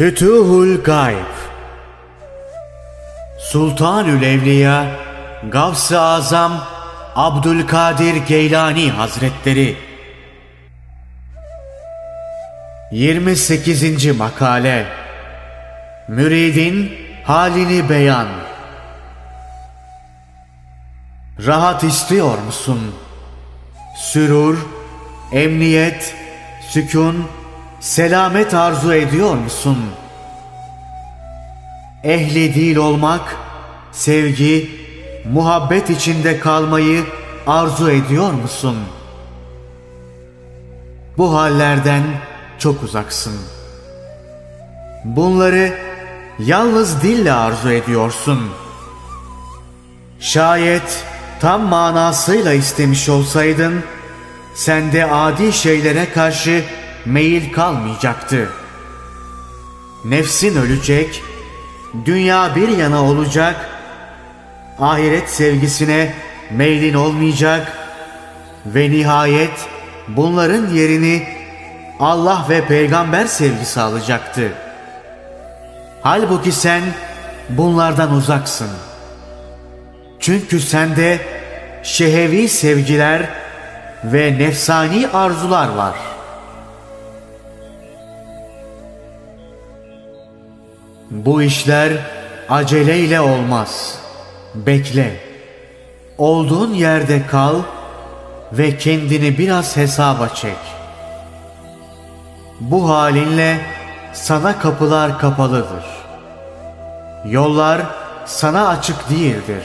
Fütuhul Gayb Sultanül Evliya Gavs-ı Azam Abdülkadir Geylani Hazretleri 28. Makale Müridin halini beyan Rahat istiyor musun? Sürur, emniyet, sükun, selamet arzu ediyor musun? Ehli değil olmak, sevgi, muhabbet içinde kalmayı arzu ediyor musun? Bu hallerden çok uzaksın. Bunları yalnız dille arzu ediyorsun. Şayet tam manasıyla istemiş olsaydın, sende adi şeylere karşı meyil kalmayacaktı. Nefsin ölecek, dünya bir yana olacak, ahiret sevgisine meylin olmayacak ve nihayet bunların yerini Allah ve peygamber sevgisi alacaktı. Halbuki sen bunlardan uzaksın. Çünkü sende şehevi sevgiler ve nefsani arzular var. Bu işler aceleyle olmaz. Bekle. Olduğun yerde kal ve kendini biraz hesaba çek. Bu halinle sana kapılar kapalıdır. Yollar sana açık değildir.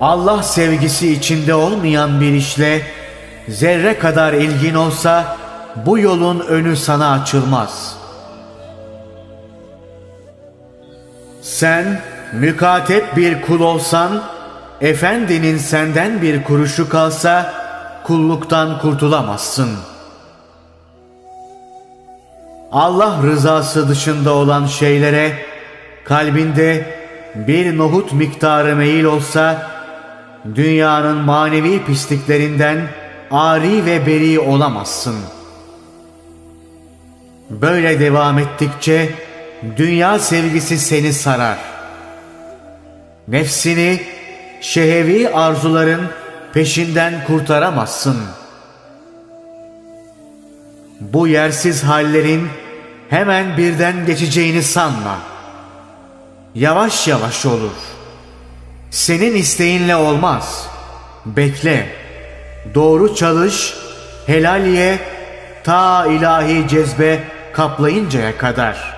Allah sevgisi içinde olmayan bir işle zerre kadar ilgin olsa bu yolun önü sana açılmaz. Sen mükatep bir kul olsan, efendinin senden bir kuruşu kalsa kulluktan kurtulamazsın. Allah rızası dışında olan şeylere kalbinde bir nohut miktarı meyil olsa dünyanın manevi pisliklerinden ari ve beri olamazsın. Böyle devam ettikçe dünya sevgisi seni sarar. Nefsini şehevi arzuların peşinden kurtaramazsın. Bu yersiz hallerin hemen birden geçeceğini sanma. Yavaş yavaş olur. Senin isteğinle olmaz. Bekle. Doğru çalış, helal ye, ta ilahi cezbe kaplayıncaya kadar.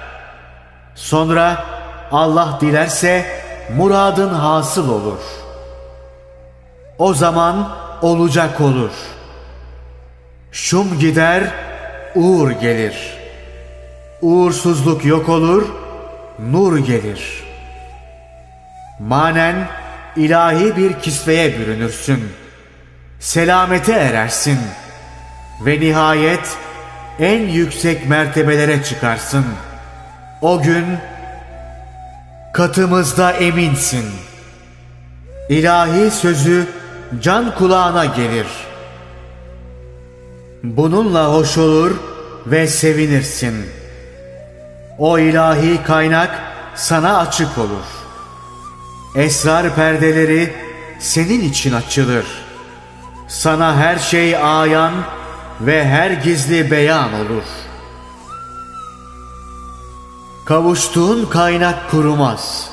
Sonra Allah dilerse muradın hasıl olur. O zaman olacak olur. Şum gider, uğur gelir. Uğursuzluk yok olur, nur gelir. Manen ilahi bir kisveye bürünürsün. Selamete erersin. Ve nihayet en yüksek mertebelere çıkarsın. O gün katımızda eminsin. İlahi sözü can kulağına gelir. Bununla hoş olur ve sevinirsin. O ilahi kaynak sana açık olur. Esrar perdeleri senin için açılır. Sana her şey ayan ve her gizli beyan olur. Kavuştuğun kaynak kurumaz.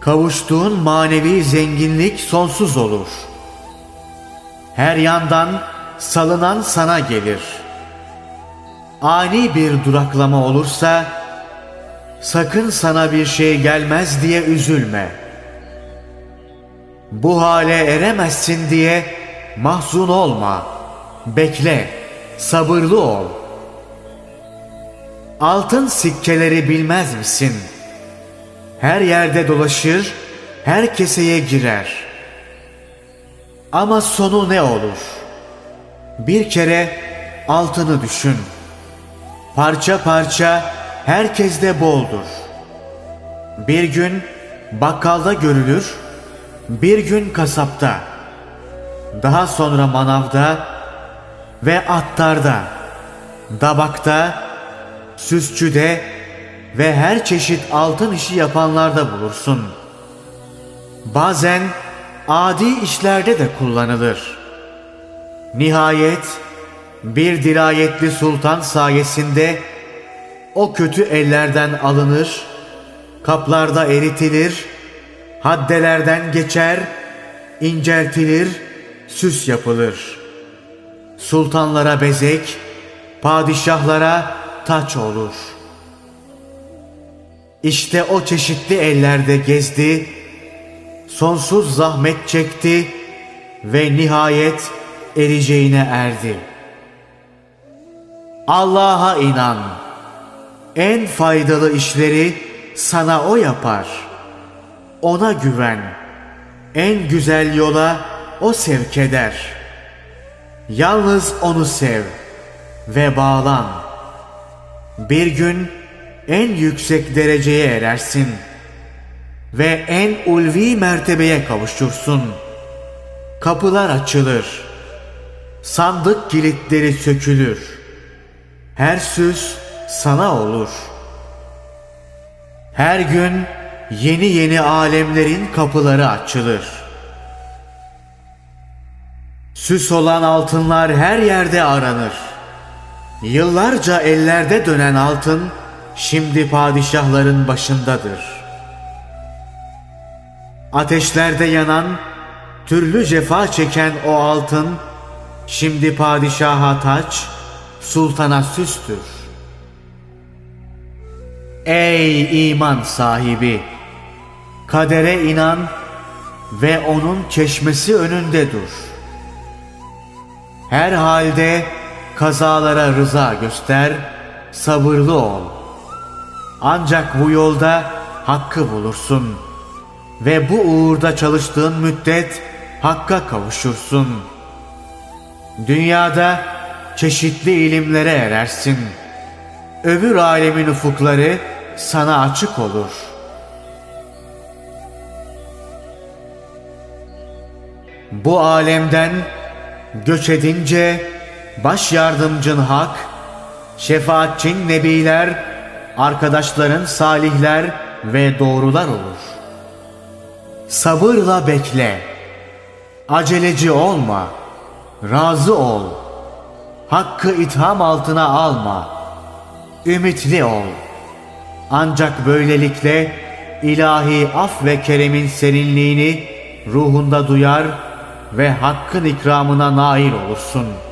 Kavuştuğun manevi zenginlik sonsuz olur. Her yandan salınan sana gelir. Ani bir duraklama olursa sakın sana bir şey gelmez diye üzülme. Bu hale eremezsin diye mahzun olma. Bekle, sabırlı ol. Altın sikkeleri bilmez misin? Her yerde dolaşır, her keseye girer. Ama sonu ne olur? Bir kere altını düşün. Parça parça herkeste boldur. Bir gün bakkalda görülür, bir gün kasapta, daha sonra manavda ve attarda, dabakta süsçüde ve her çeşit altın işi yapanlarda bulursun. Bazen adi işlerde de kullanılır. Nihayet bir dirayetli sultan sayesinde o kötü ellerden alınır, kaplarda eritilir, haddelerden geçer, inceltilir, süs yapılır. Sultanlara bezek, padişahlara taç olur. İşte o çeşitli ellerde gezdi, sonsuz zahmet çekti ve nihayet ereceğine erdi. Allah'a inan. En faydalı işleri sana o yapar. Ona güven. En güzel yola o sevk eder. Yalnız onu sev ve bağlan. Bir gün en yüksek dereceye erersin ve en ulvi mertebeye kavuşursun. Kapılar açılır. Sandık kilitleri sökülür. Her süs sana olur. Her gün yeni yeni alemlerin kapıları açılır. Süs olan altınlar her yerde aranır. Yıllarca ellerde dönen altın şimdi padişahların başındadır. Ateşlerde yanan, türlü cefa çeken o altın şimdi padişaha taç, sultana süstür. Ey iman sahibi! Kadere inan ve onun çeşmesi önünde dur. Her halde kazalara rıza göster, sabırlı ol. Ancak bu yolda hakkı bulursun ve bu uğurda çalıştığın müddet hakka kavuşursun. Dünyada çeşitli ilimlere erersin. Öbür alemin ufukları sana açık olur. Bu alemden göç edince baş yardımcın hak, şefaatçin nebiler, arkadaşların salihler ve doğrular olur. Sabırla bekle. Aceleci olma. Razı ol. Hakkı itham altına alma. Ümitli ol. Ancak böylelikle ilahi af ve keremin serinliğini ruhunda duyar ve hakkın ikramına nail olursun.''